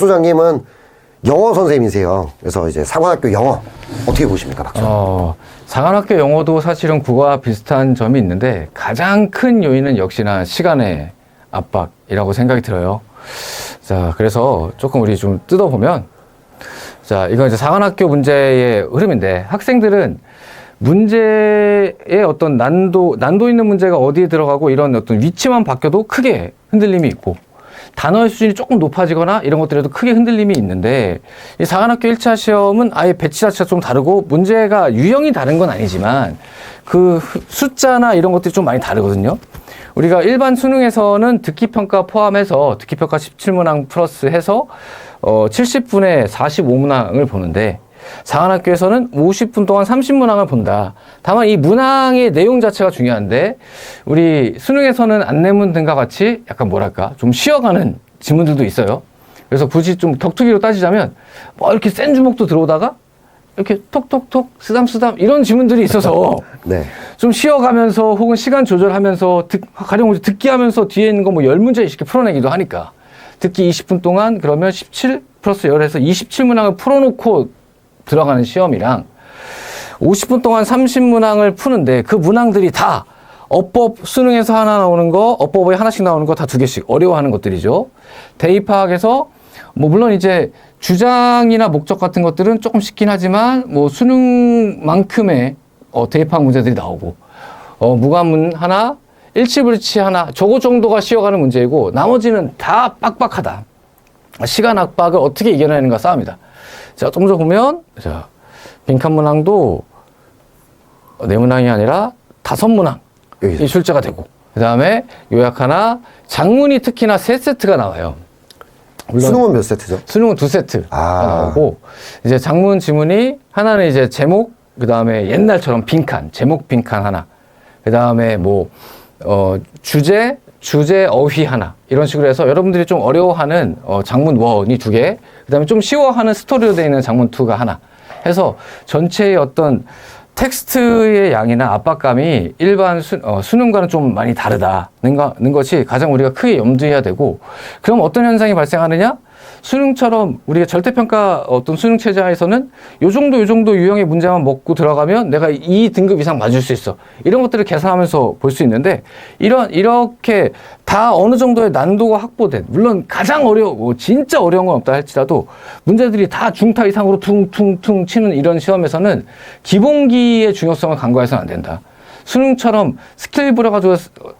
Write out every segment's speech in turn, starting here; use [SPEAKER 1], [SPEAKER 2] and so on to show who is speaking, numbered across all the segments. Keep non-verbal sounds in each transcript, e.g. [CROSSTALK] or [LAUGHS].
[SPEAKER 1] 소장님은 영어 선생님이세요. 그래서 이제 사관학교 영어 어떻게 보십니까, 박 소장님?
[SPEAKER 2] 어, 사관학교 영어도 사실은 국어와 비슷한 점이 있는데 가장 큰 요인은 역시나 시간의 압박이라고 생각이 들어요. 자, 그래서 조금 우리 좀 뜯어보면 자, 이건 이제 사관학교 문제의 흐름인데 학생들은 문제의 어떤 난도, 난도 있는 문제가 어디에 들어가고 이런 어떤 위치만 바뀌어도 크게 흔들림이 있고 단어의 수준이 조금 높아지거나 이런 것들에도 크게 흔들림이 있는데 이 사관학교 1차 시험은 아예 배치 자체가 좀 다르고 문제가 유형이 다른 건 아니지만 그 후- 숫자나 이런 것들이 좀 많이 다르거든요. 우리가 일반 수능에서는 듣기 평가 포함해서 듣기 평가 17문항 플러스 해서 어 70분에 45문항을 보는데 상한학교에서는 50분 동안 30문항을 본다. 다만 이 문항의 내용 자체가 중요한데 우리 수능에서는 안내문 등과 같이 약간 뭐랄까 좀 쉬어가는 지문들도 있어요. 그래서 굳이 좀 격투기로 따지자면 뭐 이렇게 센 주먹도 들어오다가 이렇게 톡톡톡 쓰담쓰담 이런 지문들이 있어서 [LAUGHS]
[SPEAKER 1] 네.
[SPEAKER 2] 좀 쉬어가면서 혹은 시간 조절하면서 듣, 가령 듣기 하면서 뒤에 있는 거 뭐 열 문제 이렇게 풀어내기도 하니까 듣기 20분 동안 그러면 17 플러스 열해서 27문항을 풀어놓고 들어가는 시험이랑 50분 동안 30문항을 푸는데 그 문항들이 다 어법 수능에서 하나 나오는 거, 어법에 하나씩 나오는 거 다 두 개씩 어려워하는 것들이죠. 대입학에서 뭐 물론 이제 주장이나 목적 같은 것들은 조금 쉽긴 하지만 뭐 수능만큼의 어, 대입학 문제들이 나오고 어, 무관문 하나, 일치불치 하나, 저거 정도가 쉬어가는 문제이고 나머지는 다 빡빡하다. 시간 압박을 어떻게 이겨내는가 싸움이다. 자, 좀 더 보면, 자, 빈칸 문항도 네 문항이 아니라 다섯 문항이
[SPEAKER 1] 여기서.
[SPEAKER 2] 출제가 되고, 그 다음에 요약 하나, 장문이 특히나 세 세트가 나와요.
[SPEAKER 1] 수능은 몇 세트죠?
[SPEAKER 2] 수능은 두 세트가
[SPEAKER 1] 아.
[SPEAKER 2] 나오고, 이제 장문 지문이 하나는 이제 제목, 그 다음에 옛날처럼 빈칸, 제목 빈칸 하나, 그 다음에 뭐, 어, 주제, 주제 어휘 하나, 이런 식으로 해서 여러분들이 좀 어려워하는 어, 장문 원이 두 개, 그 다음에 좀 쉬워하는 스토리로 되어 있는 장문 투가 하나 해서 전체의 어떤 텍스트의 양이나 압박감이 일반 수, 어, 수능과는 좀 많이 다르다는 것이 가장 우리가 크게 염두해야 되고 그럼 어떤 현상이 발생하느냐? 수능처럼 우리가 절대평가 어떤 수능 체제하에서는 요 정도 요 정도 유형의 문제만 먹고 들어가면 내가 이 등급 이상 맞을 수 있어 이런 것들을 계산하면서 볼 수 있는데 이런 이렇게 다 어느 정도의 난도가 확보된 물론 가장 어려워 진짜 어려운 건 없다 할지라도 문제들이 다 중타 이상으로 퉁퉁퉁 치는 이런 시험에서는 기본기의 중요성을 간과해서는 안 된다. 수능처럼 스킬 부려가지고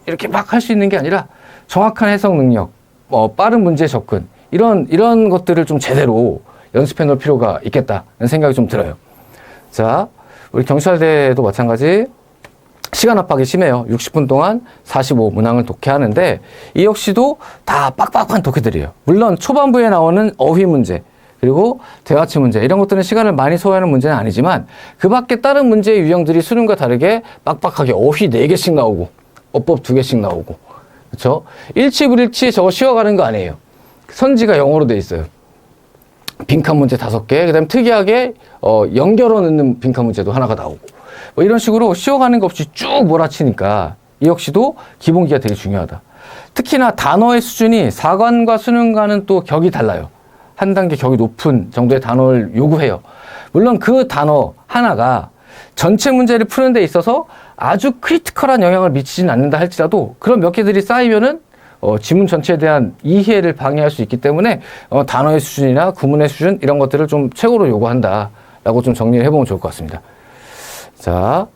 [SPEAKER 2] 이렇게 막 할 수 있는 게 아니라 정확한 해석 능력, 뭐 빠른 문제 접근 이런 이런 것들을 좀 제대로 연습해 놓을 필요가 있겠다는 생각이 좀 들어요. 자, 우리 경찰대도 마찬가지 시간 압박이 심해요. 60분 동안 45 문항을 독해하는데 이 역시도 다 빡빡한 독해들이에요. 물론 초반부에 나오는 어휘 문제 그리고 대화치 문제 이런 것들은 시간을 많이 소요하는 문제는 아니지만 그 밖에 다른 문제의 유형들이 수능과 다르게 빡빡하게 어휘 4개씩 나오고 어법 2개씩 나오고 그렇죠? 일치불일치 저거 쉬어가는 거 아니에요. 선지가 영어로 돼 있어요. 빈칸 문제 다섯 개, 그다음 에 특이하게 어, 연결어 넣는 빈칸 문제도 하나가 나오고 뭐 이런 식으로 쉬어가는 거 없이 쭉 몰아치니까 이 역시도 기본기가 되게 중요하다. 특히나 단어의 수준이 사관과 수능과는 또 격이 달라요. 한 단계 격이 높은 정도의 단어를 요구해요. 물론 그 단어 하나가 전체 문제를 푸는 데 있어서 아주 크리티컬한 영향을 미치진 않는다 할지라도 그런 몇 개들이 쌓이면은 어, 지문 전체에 대한 이해를 방해할 수 있기 때문에 어, 단어의 수준이나 구문의 수준 이런 것들을 좀 최고로 요구한다라고 좀 정리를 해보면 좋을 것 같습니다. 자,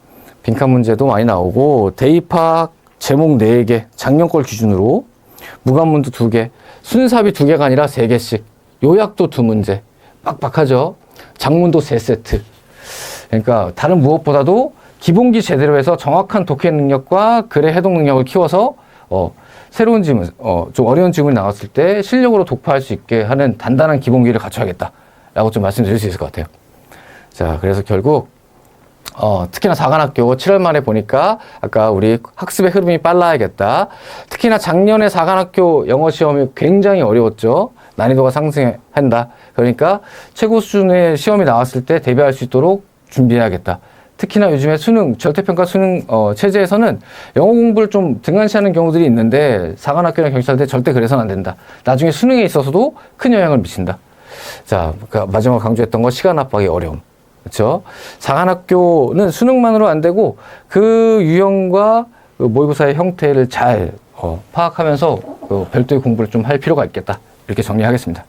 [SPEAKER 2] 빈칸 문제도 많이 나오고 대입학 제목 4개 작년 걸 기준으로 무관문도 2개 순삽이 2개가 아니라 3개씩 요약도 2문제 빡빡하죠. 장문도 3세트 그러니까 다른 무엇보다도 기본기 제대로 해서 정확한 독해 능력과 글의 해독 능력을 키워서 어, 새로운 지문, 어, 좀 어려운 지문이 나왔을 때 실력으로 독파할 수 있게 하는 단단한 기본기를 갖춰야겠다라고 좀 말씀드릴 수 있을 것 같아요. 자, 그래서 결국 어, 특히나 사관학교 7월 말에 보니까 아까 우리 학습의 흐름이 빨라야겠다. 특히나 작년에 사관학교 영어 시험이 굉장히 어려웠죠. 난이도가 상승한다. 그러니까 최고 수준의 시험이 나왔을 때 대비할 수 있도록 준비해야겠다. 특히나 요즘에 수능 절대평가 수능 어, 체제에서는 영어 공부를 좀 등한시하는 경우들이 있는데 사관학교나 경찰대 절대 그래서는 안 된다. 나중에 수능에 있어서도 큰 영향을 미친다. 자, 그 마지막 강조했던 거 시간 압박의 어려움. 그렇죠? 사관학교는 수능만으로 안 되고 그 유형과 그 모의고사의 형태를 잘 어, 파악하면서 그 별도의 공부를 좀 할 필요가 있겠다. 이렇게 정리하겠습니다.